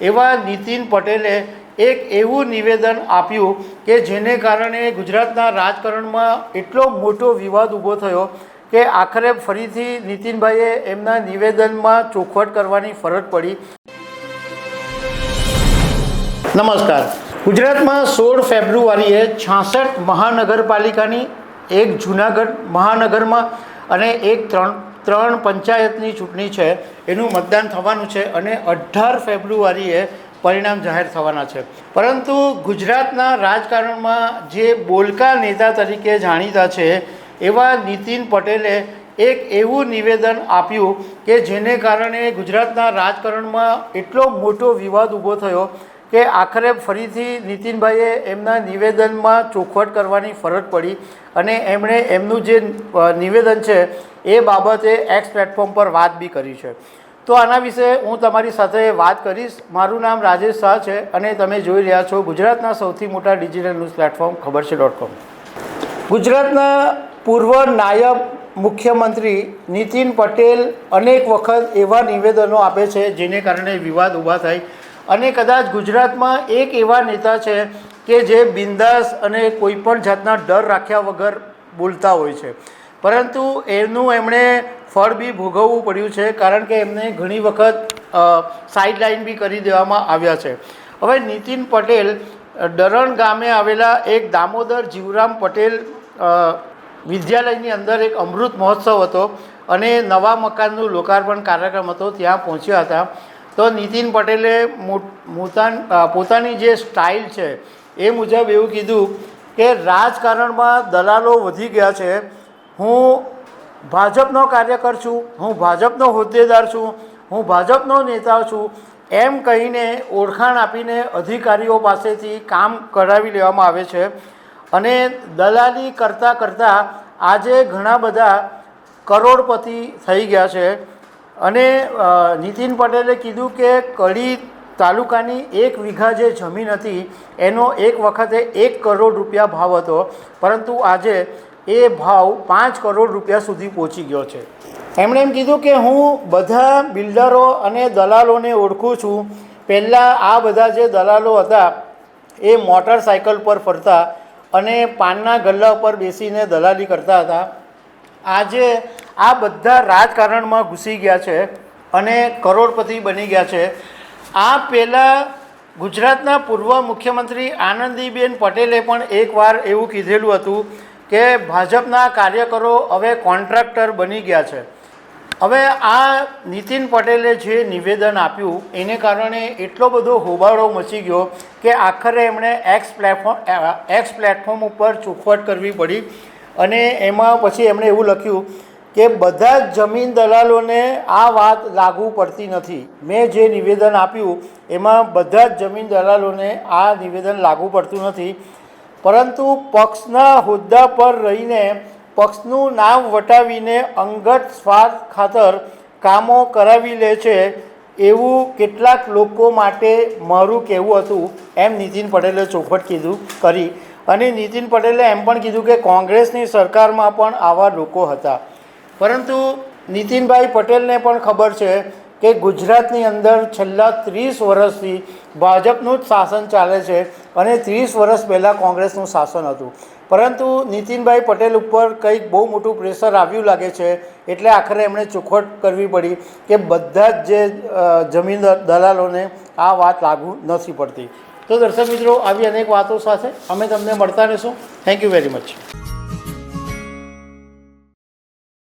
એવા નીતિન પટેલે એક એવું નિવેદન આપ્યું કે જેને કારણે ગુજરાતના રાજકારણમાં એટલો મોટો વિવાદ ઊભો થયો કે આખરે ફરીથી નીતિનભાઈએ એમના નિવેદનમાં ચોખવટ કરવાની ફરજ પડી. નમસ્કાર. ગુજરાતમાં સોળ ફેબ્રુઆરીએ છાસઠ મહાનગરપાલિકાની, એક જૂનાગઢ મહાનગરમાં અને એક ત્રણ ત્રણ પંચાયતની ચૂંટણી છે, એનું મતદાન થવાનું છે અને અઢાર ફેબ્રુઆરીએ પરિણામ જાહેર થવાના છે. પરંતુ ગુજરાતના રાજકારણમાં જે બોલકા નેતા તરીકે જાણીતા છે, એવા નીતિન પટેલે એક એવું નિવેદન આપ્યું કે જેને કારણે ગુજરાતના રાજકારણમાં એટલો મોટો વિવાદ ઊભો થયો કે આખરે ફરીથી નીતિનભાઈએ એમના નિવેદનમાં ચોખવટ કરવાની ફરજ પડી અને એમણે એમનું જે નિવેદન છે એ બાબતે એક્સ પ્લેટફોર્મ પર વાત બી કરી છે. તો આના વિશે હું તમારી સાથે વાત કરીશ. મારું નામ રાજેશ શાહ છે અને તમે જોઈ રહ્યા છો ગુજરાતના સૌથી મોટા ડિજિટલ ન્યૂઝ પ્લેટફોર્મ ખબર છે ડોટ કોમ ગુજરાતના પૂર્વ નાયબ મુખ્યમંત્રી નીતિન પટેલ અનેક વખત એવા નિવેદનો આપે છે જેને કારણે વિવાદ ઊભા થાય અને કદાચ ગુજરાતમાં એક એવા નેતા છે કે જે બિંદાસ અને કોઈ પણ જાતના ડર રાખ્યા વગર બોલતા હોય છે. પરંતુ એનું એમણે ફળ બી ભોગવવું પડ્યું છે, કારણ કે એમને ઘણી વખત સાઇડલાઇન બી કરી દેવામાં આવ્યા છે. હવે નીતિન પટેલ, ડરણ ગામે આવેલા એક દામોદર જીવરામ પટેલ વિદ્યાલયની અંદર એક અમૃત મહોત્સવ હતો અને નવા મકાનનું લોકાર્પણ કાર્યક્રમ હતો, ત્યાં પહોંચ્યા હતા. તો નીતિન પટેલે પોતાની જે સ્ટાઇલ છે, એ મુજબ એવું કીધું કે રાજકારણમાં દલાલો વધી ગયા છે, હું ભાજપનો કાર્યકર છું, હું ભાજપનો હોદ્દેદાર છું, હું ભાજપનો નેતા છું, એમ કહીને ઓળખાણ આપીને અધિકારીઓ પાસેથી કામ કરાવી લેવામાં આવે છે. અને દલાલી કરતાં કરતાં આજે ઘણા બધા કરોડપતિ થઈ ગયા છે. અને નીતિન પટેલે કીધું કે કડી તાલુકાની એક વીઘા જે જમીન હતી, એનો એક વખતે એક કરોડ રૂપિયા ભાવ હતો. પરંતુ આજે એ ભાવ પાંચ કરોડ રૂપિયા સુધી પહોંચી ગયો છે. એમણે એમ કીધું કે હું બધા બિલ્ડરો અને દલાલોને ઓળખું છું. પહેલાં આ બધા જે દલાલો હતા, એ મોટરસાયકલ પર ફરતા અને પાનના ગલ્લા ઉપર બેસીને દલાલી કરતા હતા. આજે આ બધા રાજકારણમાં ઘૂસી ગયા છે અને કરોડપતિ બની ગયા છે. આ પહેલાં ગુજરાતના પૂર્વ મુખ્યમંત્રી આનંદીબેન પટેલે પણ એકવાર એવું કીધેલું હતું કે ભાજપના કાર્યકરો હવે કોન્ટ્રાક્ટર બની ગયા છે. હવે આ નીતિન પટેલે જે નિવેદન આપ્યું એને કારણે એટલો બધો હોબાળો મચી ગયો કે આખરે એમણે એક્સ પ્લેટફોર્મ એક્સ પ્લેટફોર્મ ઉપર ચોખવટ કરવી પડી અને એમાં પછી એમણે એવું લખ્યું કે બધા જ જમીન દલાલોને આ વાત લાગુ પડતી નથી. મેં જે નિવેદન આપ્યું, એમાં બધા જ જમીન દલાલોને આ નિવેદન લાગુ પડતું નથી. પરંતુ પક્ષના હોદ્દા પર રહીને પક્ષનું નામ વટાવીને અંગત સ્વાર્થ ખાતર કામો કરાવી લે છે એવું કેટલાક લોકો માટે મારું કહેવું હતું. એમ નીતિન પટેલે ચોખવટ કીધું કરી. અને નીતિન પટેલે એમ પણ કીધું કે કોંગ્રેસની સરકારમાં પણ આવા લોકો હતા. પરંતુ નીતિનભાઈ પટેલને પણ ખબર છે કે ગુજરાતની અંદર છેલ્લા ત્રીસ વર્ષથી ભાજપનું જ શાસન ચાલે છે અને ત્રીસ વર્ષ પહેલાં કોંગ્રેસનું શાસન હતું. પરંતુ નીતિનભાઈ પટેલ ઉપર કંઈક બહુ મોટું પ્રેશર આવ્યું લાગે છે એટલે આખરે એમણે ચોખવટ કરવી પડી કે બધા જ જે જમીન દલાલોને આ વાત લાગુ નથી પડતી. તો દર્શક મિત્રો, આવી અનેક વાતો સાથે અમે તમને મળતા રહીશું. Thank you very much